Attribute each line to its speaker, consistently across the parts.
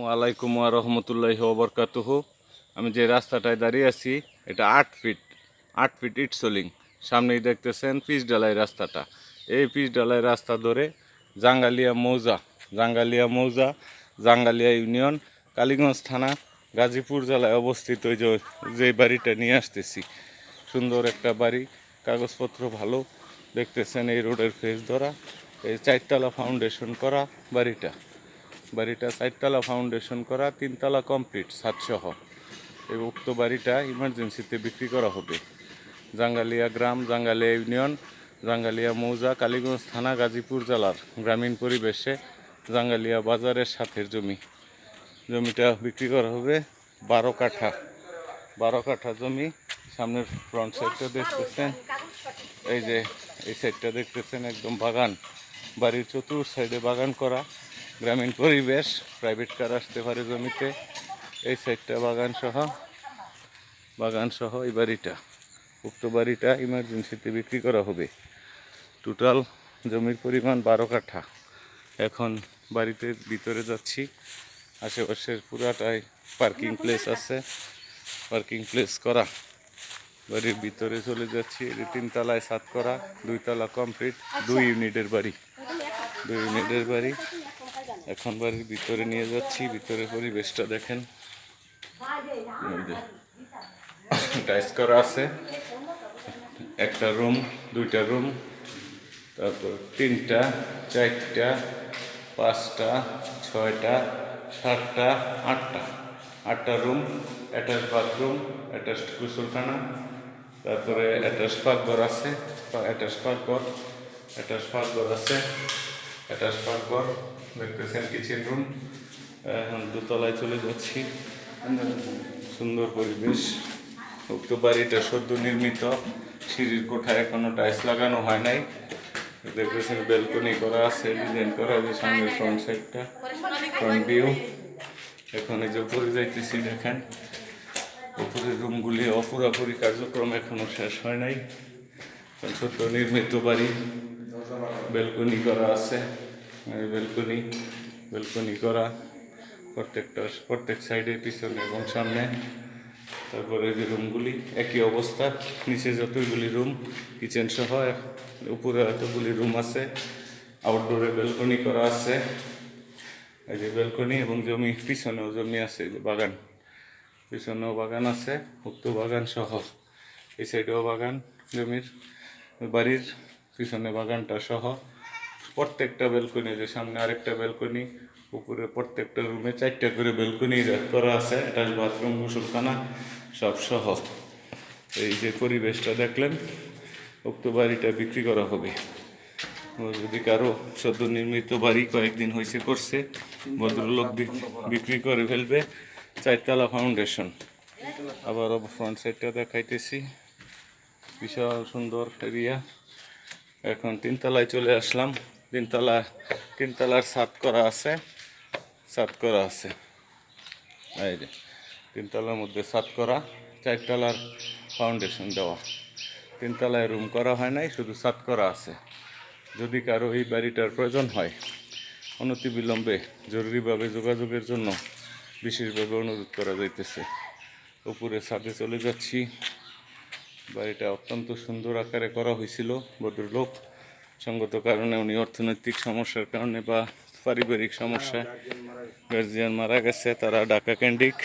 Speaker 1: আলাইকুম রহমতুল্লাহ ওবরকাতুহ আমি যে রাস্তাটায় দাঁড়িয়ে আছি, এটা আট ফিট আট ফিট ইট সোলিং। সামনেই দেখতেছেন পিচ ডালাই রাস্তাটা। এই পিচ ডালাই রাস্তা ধরে জাঙ্গালিয়া মৌজা জাঙ্গালিয়া মৌজা, জাঙ্গালিয়া ইউনিয়ন, কালীগঞ্জ থানা, গাজীপুর জেলায় অবস্থিত যে যে বাড়িটা নিয়ে আসতেছি। সুন্দর একটা বাড়ি, কাগজপত্র ভালো, দেখতেছেন এই রোডের ফেস ধরা, এই চারতলা ফাউন্ডেশন করা বাড়িটা। বাড়িটা চারতলা ফাউন্ডেশন করা, তিনতলা কমপ্লিট সাতসহ। এই উক্ত বাড়িটা ইমার্জেন্সিতে বিক্রি করা হবে। জাঙ্গালিয়া গ্রাম, জাঙ্গালিয়া ইউনিয়ন জাঙ্গালিয়া মৌজা, কালীগঞ্জ থানা, গাজীপুর জেলার গ্রামীণ পরিবেশে জাঙ্গালিয়া বাজারের সাথের জমি। জমিটা বিক্রি করা হবে বারো কাঠা। বারো কাঠা জমি, সামনের ফ্রন্ট সাইডটা দেখতেছেন। এই যে এই সাইডটা দেখতেছেন, একদম বাগান। বাড়ির চতুর সাইডে বাগান করা। গ্রামীণ পরিবেশ প্রাইভেট কার আসতে পারে জমিতে। এই সাইডটা বাগান সহ বাগান সহ এই বাড়িটা। উক্ত বাড়িটা ইমার্জেন্সিতে বিক্রি করা হবে। টোটাল জমির পরিমাণ বারো কাঠা। এখন বাড়িতে ভিতরে যাচ্ছি। আশেপাশের পুরাটাই পার্কিং প্লেস আছে। পার্কিং প্লেস করা। বাড়ির ভিতরে চলে যাচ্ছি। এটি তিনতলায় সাত করা, দুইতলা কমপ্লিট দুই ইউনিটের বাড়ি। দুই ইউনিটের বাড়ি। এখন বাড়ির ভিতরে নিয়ে যাচ্ছি ভিতরে পরিবেশটা দেখেন। টাইস করা আছে। একটা রুম, দুইটা রুম, তারপর তিনটা, চারটা, পাঁচটা, ছয়টা, সাতটা, আটটা। আটটা রুম অ্যাটাচ বাথরুম অ্যাটাচ গোসলখানা, তারপরে অ্যাটাচ পাকঘর আছে অ্যাটাচ পাকঘর অ্যাটাচ পাকঘর আছে। অ্যাটাচ পাকঘর দেখতেছেন কিচেন রুম এখন দোতলায় চলে যাচ্ছি। সুন্দর পরিবেশ। উক্ত বাড়িটা সদ্য নির্মিত সিঁড়ির কোঠায় এখনও টাইলস লাগানো হয় নাই। দেখতেছেন বেলকনি করা আছে ডিজাইন করা আছে সামনের ফ্রন্ট সাইডটা ফ্রন্ট ভিউ এখন যে উপরে যাইতেছি, দেখেন। উপরের রুমগুলি অপুরাপুরি কার্যক্রম এখনও শেষ হয় নাই। ছোট্ট নির্মিত বাড়ি। বেলকনি করা আছে। বেলকনি বেলকনি করা প্রত্যেকটা, প্রত্যেক সাইডে, পিছনে এবং সামনে। তারপরে যে রুমগুলি, একই অবস্থা। নিচে যতগুলি রুম, কিচেন সহ উপরে এতগুলি রুম আছে। আউটডোরে বেলকনি করা আছে। এই যে বেলকনি এবং জমি, পিছনেও জমি আছে যে বাগান। পিছনেও বাগান আছে, উক্ত বাগান সহ। এই সাইডেও বাগান, জমির বাড়ির পিছনে বাগানটা সহ প্রত্যেকটা বেলকনি যে সামনে আরেকটা বেলকনি, উপরে প্রত্যেকটা রুমে চারটা করে বেলকনি করা আছে, অ্যাটাচ বাথরুম গোসলখানা সব সহ। এই যে পরিবেশটা দেখলেন, উক্ত বাড়িটা বিক্রি করা হবে। যদি কারও সদ্য নির্মিত বাড়ি কয়েকদিন হয়েছে করছে, ভদ্রলোক বিক- বিক্রি করে ফেলবে। চারতলা ফাউন্ডেশন। আবারও ফ্রন্ট সাইডটা দেখাইতেছি। বিশাল সুন্দর এরিয়া। এখন তিনতলায় চলে আসলাম। তিনতলা, তিনতলার ছাদ করা আছে, ছাদ করা আছে। এই যে, তিনতলার মধ্যে ছাদ করা, চারতলার ফাউন্ডেশন দেওয়া। তিনতলায় রুম করা হয় নাই, শুধু ছাদ করা আছে। যদি কারও এই বাড়িটার প্রয়োজন হয়, অনতিবিলম্বে জরুরিভাবে যোগাযোগের জন্য বিশেষভাবে অনুরোধ করা যাইতেছে। উপরে ছাদে চলে যাচ্ছি। বাড়িটা অত্যন্ত সুন্দর আকারে করা হয়েছিল ভদ্রলোক। সঙ্গত কারণে উনি অর্থনৈতিক সমস্যার কারণে বা পারিবারিক সমস্যায় গার্জিয়ান মারা গেছে, তারা ঢাকা ক্যান্ডিক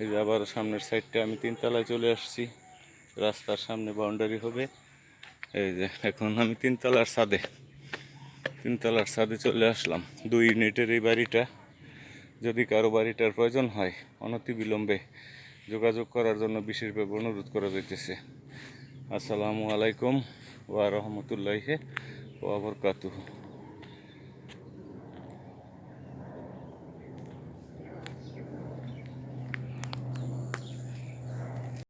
Speaker 1: এই যে আবার সামনের সাইডটা আমি তিনতলায় চলে আসছি। রাস্তার সামনে বাউন্ডারি হবে। এই যে এখন আমি তিনতলার ছাদে। তিনতলার ছাদে চলে আসলাম। দুই ইউনিটের এই বাড়িটা। যদি কারও বাড়িটার প্রয়োজন হয়, অনতিবিলম্বে যোগাযোগ করার জন্য বিশেষভাবে অনুরোধ করা যাইতেছে। আসসালামু আলাইকুম ওয়া রহমতুল্লাহি ওয়া বারাকাতুহু।